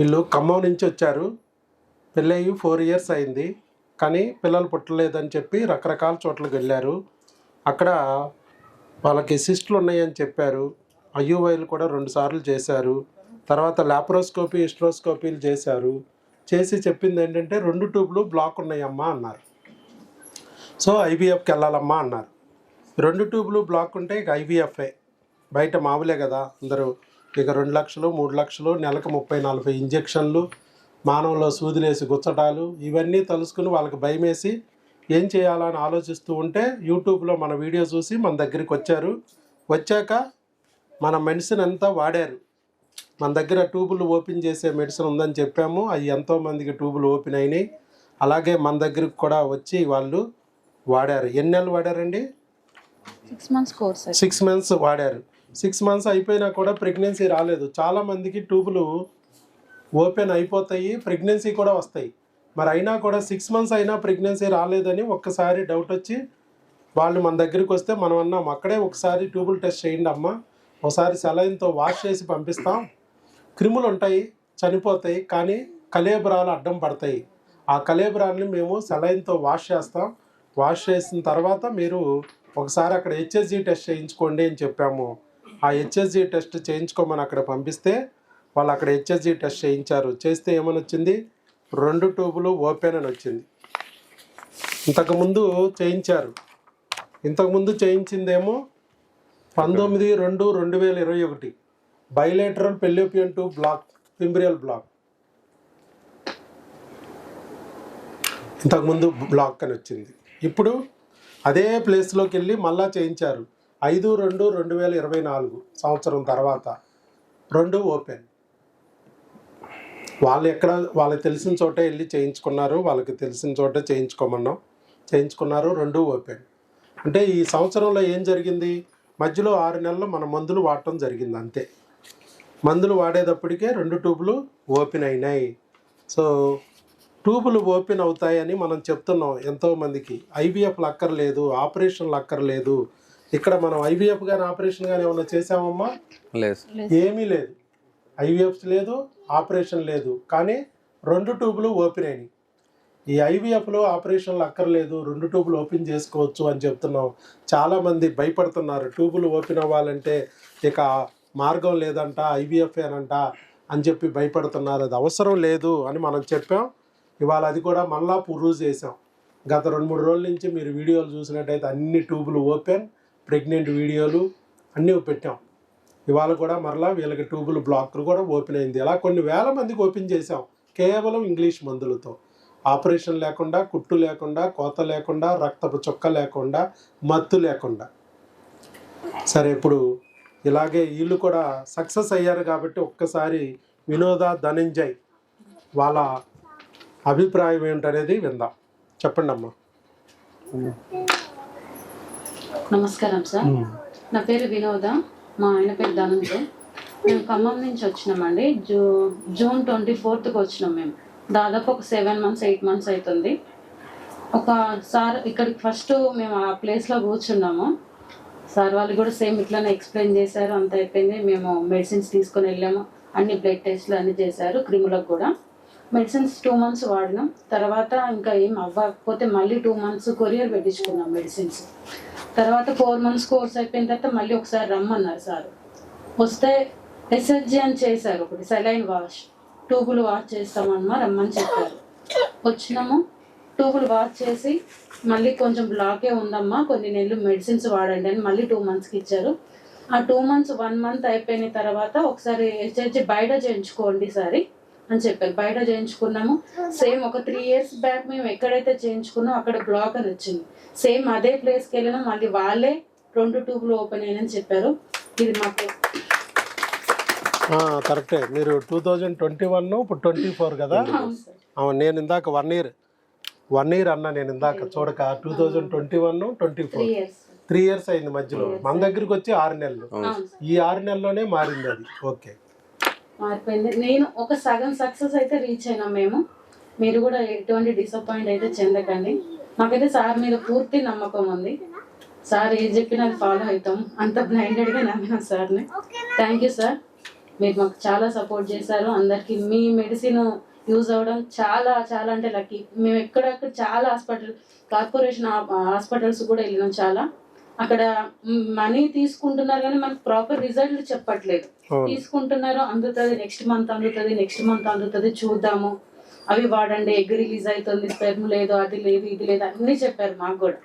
వీళ్ళు ఖమ్మం నుంచి వచ్చారు. పెళ్ళయి ఫోర్ ఇయర్స్ అయింది. కానీ పిల్లలు పుట్టలేదని చెప్పి రకరకాల చోట్లకు వెళ్ళారు అక్కడ వాళ్ళకి సిస్టులు ఉన్నాయని చెప్పారు. ఐయువైలు కూడా రెండు సార్లు చేశారు. తర్వాత లాప్రోస్కోపీ ఇస్ట్రోస్కోపీలు చేశారు. చేసి చెప్పింది ఏంటంటే రెండు ట్యూబ్లు బ్లాక్ ఉన్నాయమ్మా అన్నారు. సో ఐవీఎఫ్కి వెళ్ళాలమ్మా అన్నారు. రెండు ట్యూబ్లు బ్లాక్ ఉంటే ఇక ఐవీఎఫ్ఏ. బయట మామూలే కదా అందరూ. ఇక రెండు లక్షలు మూడు లక్షలు నెలకు ముప్పై నలభై ఇంజెక్షన్లు మానవులో సూదిలేసి గుచ్చటాలు ఇవన్నీ తలుసుకుని వాళ్ళకి భయమేసి ఏం చేయాలని ఆలోచిస్తూ ఉంటే యూట్యూబ్లో మన వీడియో చూసి మన దగ్గరికి వచ్చారు. వచ్చాక మన మెడిసిన్ అంతా వాడారు. మన దగ్గర ట్యూబులు ఓపెన్ చేసే మెడిసిన్ ఉందని చెప్పాము. అవి ఎంతోమందికి ట్యూబులు ఓపెన్ అయినాయి. అలాగే మన దగ్గరికి కూడా వచ్చి వాళ్ళు వాడారు. ఎన్ని నెలలు వాడారండి? Six months course six months వాడారు. సిక్స్ మంత్స్ అయిపోయినా కూడా ప్రెగ్నెన్సీ రాలేదు. చాలా మందికి ట్యూబులు ఓపెన్ అయిపోతాయి ప్రెగ్నెన్సీ కూడా వస్తాయి. మరి అయినా కూడా సిక్స్ మంత్స్ అయినా ప్రెగ్నెన్సీ రాలేదని ఒక్కసారి డౌట్ వచ్చి వాళ్ళు మన దగ్గరికి వస్తే మనం అన్నాం అక్కడే ఒకసారి ట్యూబుల్ టెస్ట్ చేయండి అమ్మా. ఒకసారి సెలైన్తో వాష్ చేసి పంపిస్తాం. క్రిములు ఉంటాయి చనిపోతాయి కానీ కలేబరాలు అడ్డం పడతాయి. ఆ కలేబ్రాల్ని మేము సెలైన్తో వాష్ చేస్తాం. వాష్ చేసిన తర్వాత మీరు ఒకసారి అక్కడ హెచ్ఎస్జి టెస్ట్ చేయించుకోండి అని చెప్పాము. ఆ హెచ్ఎస్జి టెస్ట్ చేయించుకోమని అక్కడ పంపిస్తే వాళ్ళు అక్కడ హెచ్ఎస్జి టెస్ట్ చేయించారు. చేస్తే ఏమని వచ్చింది రెండు ట్యూబులు ఓపెన్ అని వచ్చింది. ఇంతకుముందు చేయించారు. ఇంతకుముందు చేయించిందేమో పంతొమ్మిది రెండు రెండు వేల ఇరవై ఒకటి. Bilateral fallopian tube block fimbrial block ఇంతకుముందు బ్లాక్ అని వచ్చింది. ఇప్పుడు అదే ప్లేస్లోకి వెళ్ళి మళ్ళా చేయించారు. ఐదు రెండు రెండు వేల ఇరవై నాలుగు సంవత్సరం తర్వాత రెండు ఓపెన్. వాళ్ళు ఎక్కడ వాళ్ళకి తెలిసిన చోటే వెళ్ళి చేయించుకున్నారు వాళ్ళకి తెలిసిన చోటే చేయించుకోమన్నాం. చేయించుకున్నారు రెండు ఓపెన్. అంటే ఈ సంవత్సరంలో ఏం జరిగింది? మధ్యలో ఆరు నెలలు మన మందులు వాడటం జరిగింది అంతే. మందులు వాడేటప్పటికే రెండు ట్యూబులు ఓపెన్ అయినాయి. సో ట్యూబులు ఓపెన్ అవుతాయని మనం చెప్తున్నాం ఎంతోమందికి. ఐవీఎఫ్లు అక్కర్లేదు ఆపరేషన్లు అక్కర్లేదు ఇక్కడ మనం ఐవీఎఫ్ కానీ ఆపరేషన్ కానీ ఏమైనా చేసామమ్మా లేదు ఏమీ లేదు. ఐవీఎఫ్ లేదు ఆపరేషన్ లేదు. కానీ రెండు ట్యూబులు ఓపెన్ అయినాయి. ఈ ఐవీఎఫ్లో ఆపరేషన్లు అక్కర్లేదు రెండు ట్యూబులు ఓపెన్ చేసుకోవచ్చు అని చెప్తున్నాం. చాలామంది భయపడుతున్నారు ట్యూబులు ఓపెన్ అవ్వాలంటే ఇక మార్గం లేదంట ఐవీఎఫ్ అనంట అని చెప్పి భయపడుతున్నారు. అది అవసరం లేదు అని మనం చెప్పాం. ఇవాళ అది కూడా మళ్ళా ప్రూవ్ చేసాం గత రెండు మూడు రోజుల నుంచి మీరు వీడియోలు చూసినట్టయితే అన్ని ట్యూబులు ఓపెన్. ప్రెగ్నెంట్ వీడియోలు అన్నీ పెట్టాం. ఇవాళ కూడా మరలా వీళ్ళకి ట్యూబుల్ బ్లాక్లు కూడా ఓపెన్ అయింది. ఇలా కొన్ని వేల మందికి ఓపెన్ చేసాం కేవలం ఇంగ్లీష్ మందులతో. ఆపరేషన్ లేకుండా కుట్టు లేకుండా కోత లేకుండా రక్తపు చుక్క లేకుండా మత్తు లేకుండా. సరే ఇప్పుడు ఇలాగే వీళ్ళు కూడా సక్సెస్ అయ్యారు కాబట్టి ఒక్కసారి వినోద ధనంజయ్ వాళ్ళ అభిప్రాయం ఏంటనేది విందాం. చెప్పండి అమ్మా నమస్కారం సార్. నా పేరు వినోద. మా ఆయన పేరు ధనంజయ్ మేము ఖమ్మం నుంచి వచ్చినామండి. జూ జూన్ ట్వంటీ ఫోర్త్కి వచ్చినాం మేము. దాదాపు ఒక సెవెన్ మంత్స్ ఎయిట్ మంత్స్ అవుతుంది ఒక సార్ ఇక్కడికి ఫస్ట్ మేము ఆ ప్లేస్లో కూర్చున్నాము. సార్ వాళ్ళు కూడా సేమ్ ఇట్లానే ఎక్స్ప్లెయిన్ చేశారు. అంత అయిపోయింది. మేము మెడిసిన్స్ తీసుకొని వెళ్ళాము. అన్ని బ్లడ్ టెస్ట్లు అన్ని చేశారు క్రిములకు కూడా. మెడిసిన్స్ టూ మంత్స్ వాడినాం. తర్వాత ఇంకా ఏం అవ్వకపోతే మళ్ళీ టూ మంత్స్ కొరియర్ పెట్టించుకున్నాం మెడిసిన్స్. తర్వాత ఫోర్ మంత్స్ కోర్స్ అయిపోయిన తర్వాత మళ్ళీ ఒకసారి రమ్మన్నారు సార్. వస్తే ఎస్ఎస్జి అని చేశారు ఒకటి సెలైన్ వాష్ ట్యూబులు వాష్ చేస్తామమ్మా రమ్మని చెప్పారు. వచ్చినాము ట్యూబులు వాష్ చేసి మళ్ళీ కొంచెం బ్లాకే ఉందమ్మా కొన్ని నెలలు మెడిసిన్స్ వాడండి అని మళ్ళీ టూ మంత్స్కి ఇచ్చారు. ఆ టూ మంత్స్ వన్ మంత్ అయిపోయిన తర్వాత ఒకసారి ఎస్ఎస్జి బయట చేయించుకోండి సారి. అని చెప్పారు. బయట చేయించుకున్నాము. సేమ్ ఒక త్రీ ఇయర్స్ బ్యాక్ మేము ఎక్కడైతే చేయించుకున్నాం అక్కడ బ్లాక్ అని వచ్చింది. సేమ్ అదే ప్లేస్కి వెళ్ళినా మళ్ళీ వాళ్ళే రెండు ట్యూబ్లు ఓపెన్ అయ్యాయని చెప్పారు. ఇది మాకు కరెక్టే. మీరు టూ థౌజండ్ ట్వంటీ వన్ ఇప్పుడు ట్వంటీ ఫోర్ కదా? అవును నేను ఇందాక వన్ ఇయర్ వన్ ఇయర్ అన్నా నేను ఇందాక చూడక two thousand twenty one twenty four three years అయింది మధ్యలో. మన దగ్గరికి వచ్చి ఆరు నెలలు. ఈ ఆరు నెలల్లోనే మారింది అది. ఓకే. మారిపోయింది. నేను ఒక సగం సక్సెస్ అయితే రీచ్ అయినాం మేము. మీరు కూడా ఎటువంటి డిసప్పాయింట్ అయితే చెందకండి. మాకైతే సార్ మీద పూర్తి నమ్మకం ఉంది. సార్ ఏది చెప్పినా అది ఫాలో అవుతాం. అంత బ్లైండెడ్గా నమ్మినాం సార్ని. థ్యాంక్ యూ సార్ మీరు మాకు చాలా సపోర్ట్ చేశారు. అందరికి మీ మెడిసిన్ యూజ్ అవ్వడం చాలా చాలా అంటే లక్కీ మేము ఎక్కడక్కడ చాలా హాస్పిటల్ కార్పొరేషన్ హాస్పిటల్స్ కూడా వెళ్ళినాం చాలా. అక్కడ మనీ తీసుకుంటున్నారు కానీ మనకు ప్రాపర్ రిజల్ట్ చెప్పట్లేదు. తీసుకుంటున్నారు అందుతుంది నెక్స్ట్ మంత్ అందుతుంది నెక్స్ట్ మంత్ అందుతుంది చూద్దాము. అవి వాడండి ఎగ్ రిలీజ్ అవుతుంది స్పెర్మ్ లేదు అది లేదు ఇది లేదు అన్నీ చెప్పారు మాకు కూడా.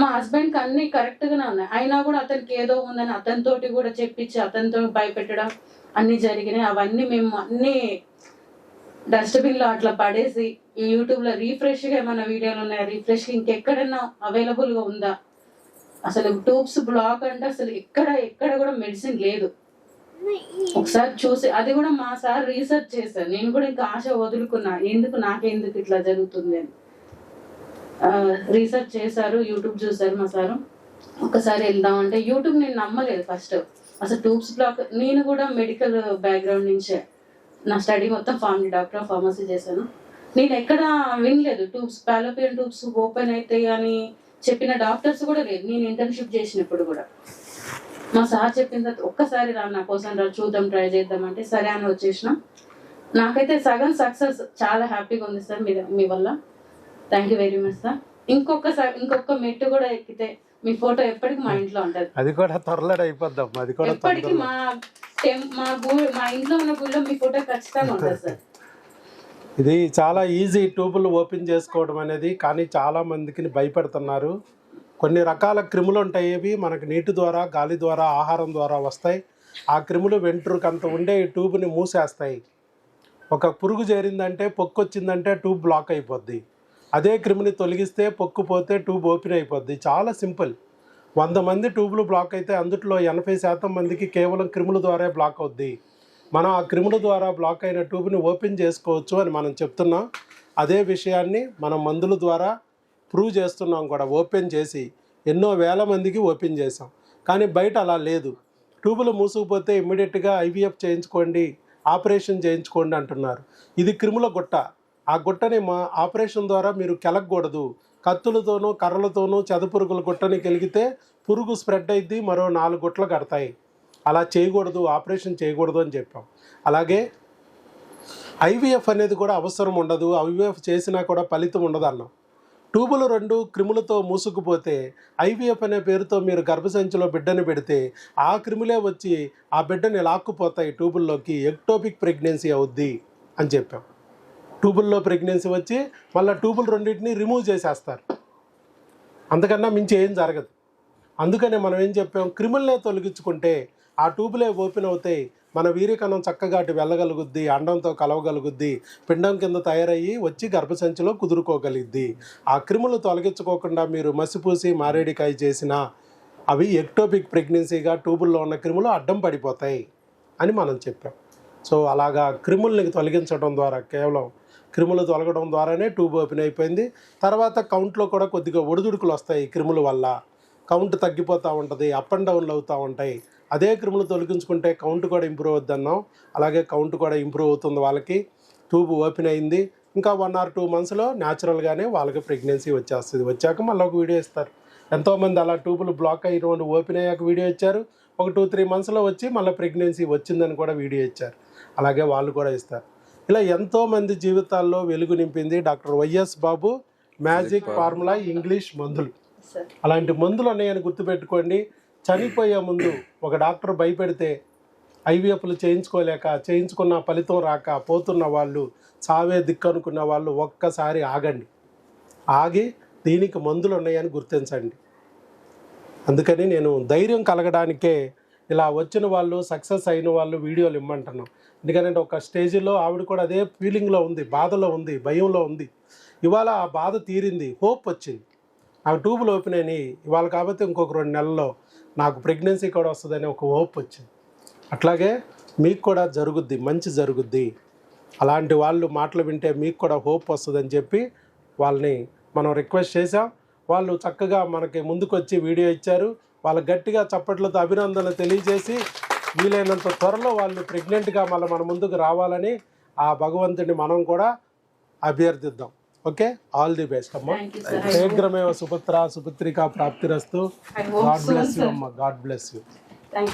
మా హస్బెండ్కి అన్ని కరెక్ట్ గానే ఉన్నాయి. అయినా కూడా అతనికి ఏదో ఉందని అతనితోటి కూడా చెప్పించి అతనితో భయపెట్టడం అన్ని జరిగినాయి. అవన్నీ మేము అన్ని డస్ట్బిన్లో అట్లా పడేసి యూట్యూబ్లో రీఫ్రెష్గా ఏమైనా వీడియోలు ఉన్నాయా? రీఫ్రెష్ ఇంకెక్కడైనా అవైలబుల్గా ఉందా? అసలు ట్యూబ్స్ బ్లాక్ అంటే అసలు ఎక్కడ ఎక్కడ కూడా మెడిసిన్ లేదు. ఒకసారి చూసి అది కూడా మా సార్ రీసెర్చ్ చేశారు. నేను కూడా ఇంకా ఆశ వదులుకున్నా ఎందుకు నాకెందుకు ఇట్లా జరుగుతుంది అని. రీసెర్చ్ చేశారు యూట్యూబ్ చూశారు మా సారు. ఒకసారి వెళ్దాం అంటే యూట్యూబ్ నేను నమ్మలేదు ఫస్ట్. అసలు ట్యూబ్స్ బ్లాక్ నేను కూడా మెడికల్ బ్యాక్గ్రౌండ్ నుంచే. నా స్టడీ మొత్తం ఫార్మీ డాక్టర్ ఆఫ్ ఫార్మసీ చేశాను. నేను ఎక్కడ వినలేదు ట్యూబ్స్ పాలోపియన్ ట్యూబ్స్ ఓపెన్ అయితే కానీ చెప్పిన డాక్టర్స్ కూడా లేదు. నేను ఇంటర్న్షిప్ చేసినప్పుడు కూడా. మా సార్ చెప్పిన తర్వాత ఒక్కసారి రా నా కోసం రా చూద్దాం ట్రై చేద్దాం అంటే సరే అని వచ్చేసిన. నాకైతే సగం సక్సెస్ చాలా హ్యాపీగా ఉంది సార్ మీ మీ వల్ల. Thank you very much sir. ఇంకొక ఇంకొక మెట్టు కూడా ఎక్కితే మీ ఫోటో ఎప్పటికి మా ఇంట్లో ఉంటుంది. అది కూడా త్వరలో అయిపోద్దాం అది కూడా ఎప్పటికీ మా మా ఇంట్లో ఉన్న గుడిలో మీ ఫోటో ఖచ్చితంగా ఉంటుంది సార్. ఇది చాలా ఈజీ ట్యూబులు ఓపెన్ చేసుకోవడం అనేది కానీ చాలా మందికి భయపెడుతున్నారు. కొన్ని రకాల క్రిములు ఉంటాయి. ఇవి మనకు నీటి ద్వారా గాలి ద్వారా ఆహారం ద్వారా వస్తాయి. ఆ క్రిములు వెంట్రుకంత ఉండే ఈ ట్యూబ్ని మూసేస్తాయి. ఒక పురుగు చేరిందంటే పొక్కు వచ్చిందంటే ట్యూబ్ బ్లాక్ అయిపోద్ది. అదే క్రిమిని తొలగిస్తే పొక్కు పోతే ట్యూబ్ ఓపెన్ అయిపోద్ది. చాలా సింపుల్. వంద మంది ట్యూబ్లు బ్లాక్ అయితే అందుట్లో ఎనభై శాతం మందికి కేవలం క్రిముల ద్వారా బ్లాక్ అవుద్ది. మనం ఆ క్రిముల ద్వారా బ్లాక్ అయిన ట్యూబ్ని ఓపెన్ చేసుకోవచ్చు అని మనం చెప్తున్నాం. అదే విషయాన్ని మనం మందుల ద్వారా ప్రూవ్ చేస్తున్నాం కూడా ఓపెన్ చేసి ఎన్నో వేల మందికి ఓపెన్ చేసాం కానీ బయట అలా లేదు. ట్యూబులు మూసుకుపోతే ఇమ్మీడియట్గా ఐవీఎఫ్ చేయించుకోండి ఆపరేషన్ చేయించుకోండి అంటున్నారు. ఇది క్రిముల గుట్ట. ఆ గుట్టని మా ఆపరేషన్ ద్వారా మీరు కెలగకూడదు కత్తులతోనూ కర్రలతోనూ చదపురుగుల గుట్టని కలిగితే పురుగు స్ప్రెడ్ అయింది మరో నాలుగు గుట్లు కడతాయి. అలా చేయకూడదు ఆపరేషన్ చేయకూడదు అని చెప్పాం. అలాగే ఐవీఎఫ్ అనేది కూడా అవసరం ఉండదు ఐవీఎఫ్ చేసినా కూడా ఫలితం ఉండదు అన్నాం. ట్యూబులు రెండు క్రిములతో మూసుకుపోతే ఐవీఎఫ్ అనే పేరుతో మీరు గర్భసంచిలో బిడ్డని పెడితే ఆ క్రిములే వచ్చి ఆ బిడ్డని లాక్కుపోతాయి ట్యూబుల్లోకి ఎక్టోపిక్ ప్రెగ్నెన్సీ అవుద్ది అని చెప్పాం. ట్యూబుల్లో ప్రెగ్నెన్సీ వచ్చి మళ్ళీ ట్యూబులు రెండింటిని రిమూవ్ చేసేస్తారు. అంతకన్నా మించి ఏం జరగదు. అందుకనే మనం ఏం చెప్పాం? క్రిములనే తొలగించుకుంటే ఆ ట్యూబులే ఓపెన్ అవుతాయి మన వీరికణం చక్కగా అటు వెళ్ళగలుగుద్ది అండంతో కలవగలుగుద్ది పిండం కింద తయారయ్యి వచ్చి గర్భసంచిలో కుదురుకోగలిద్ది. ఆ క్రిములు తొలగించుకోకుండా మీరు మసిపూసి మారేడికాయ చేసిన అవి ఎక్టోపిక్ ప్రెగ్నెన్సీగా ట్యూబుల్లో ఉన్న క్రిములు అడ్డం పడిపోతాయి అని మనం చెప్పాం. సో అలాగా క్రిముల్ని తొలగించడం ద్వారా కేవలం క్రిములు తొలగడం ద్వారానే ట్యూబ్ ఓపెన్ అయిపోయింది. తర్వాత కౌంట్లో కూడా కొద్దిగా ఒడిదుడుకులు వస్తాయి క్రిముల వల్ల. కౌంట్ తగ్గిపోతూ ఉంటుంది అప్ అండ్ డౌన్లు అవుతూ ఉంటాయి. అదే క్రిములు తొలగించుకుంటే కౌంట్ కూడా ఇంప్రూవ్ అవుద్దన్నాం. అలాగే కౌంట్ కూడా ఇంప్రూవ్ అవుతుంది వాళ్ళకి. ట్యూబ్ ఓపెన్ అయింది. ఇంకా వన్ ఆర్ టూ మంత్స్లో న్యాచురల్గానే వాళ్ళకి ప్రెగ్నెన్సీ వచ్చేస్తుంది. వచ్చాక మళ్ళీ ఒక వీడియో ఇస్తారు. ఎంతోమంది అలా ట్యూబులు బ్లాక్ అయిన ఓపెన్ అయ్యాక వీడియో ఇచ్చారు. ఒక టూ త్రీ మంత్స్లో వచ్చి మళ్ళీ ప్రెగ్నెన్సీ వచ్చిందని కూడా వీడియో ఇచ్చారు. అలాగే వాళ్ళు కూడా ఇస్తారు. ఇలా ఎంతోమంది జీవితాల్లో వెలుగు నింపింది doctor YS Babu. Magic formula English మందులు. అలాంటి మందులు ఉన్నాయని గుర్తుపెట్టుకోండి. చనిపోయే ముందు ఒక డాక్టర్ భయపెడితే ఐవీఎఫ్లు చేయించుకోలేక చేయించుకున్న ఫలితం రాక పోతున్న వాళ్ళు సావే దిక్కు అనుకున్న వాళ్ళు ఒక్కసారి ఆగండి. ఆగి దీనికి మందులు ఉన్నాయని గుర్తించండి. అందుకని నేను ధైర్యం కలగడానికే ఇలా వచ్చిన వాళ్ళు సక్సెస్ అయిన వాళ్ళు వీడియోలు ఇమ్మంటున్నాం. ఎందుకంటే ఒక స్టేజ్లో ఆవిడ కూడా అదే ఫీలింగ్లో ఉంది బాధలో ఉంది భయంలో ఉంది. ఇవాళ ఆ బాధ తీరింది హోప్ వచ్చింది. నాకు ట్యూబులు ఓపెన్ అయినాయి. ఇవాళ కాబట్టి ఇంకొక రెండు నెలల్లో నాకు ప్రెగ్నెన్సీ కూడా వస్తుందని ఒక హోప్ వచ్చింది. అట్లాగే మీకు కూడా జరుగుద్ది మంచి జరుగుద్ది. అలాంటి వాళ్ళు మాటలు వింటే మీకు కూడా హోప్ వస్తుందని చెప్పి వాళ్ళని మనం రిక్వెస్ట్ చేసాం వాళ్ళు చక్కగా మనకి ముందుకొచ్చి వీడియో ఇచ్చారు. వాళ్ళు గట్టిగా చప్పట్లతో అభినందనలు తెలియజేసి వీలైనంత త్వరలో వాళ్ళు ప్రెగ్నెంట్గా మళ్ళీ మన ముందుకు రావాలని ఆ భగవంతుని మనం కూడా అభ్యర్థిద్దాం. ఓకే? ఆల్ ది బెస్ట్ అమ్మా. శీఘ్రమేవ సుపుత్ర సుపుత్రిక ప్రాప్తిరస్తు. God bless you. అమ్మ. God bless you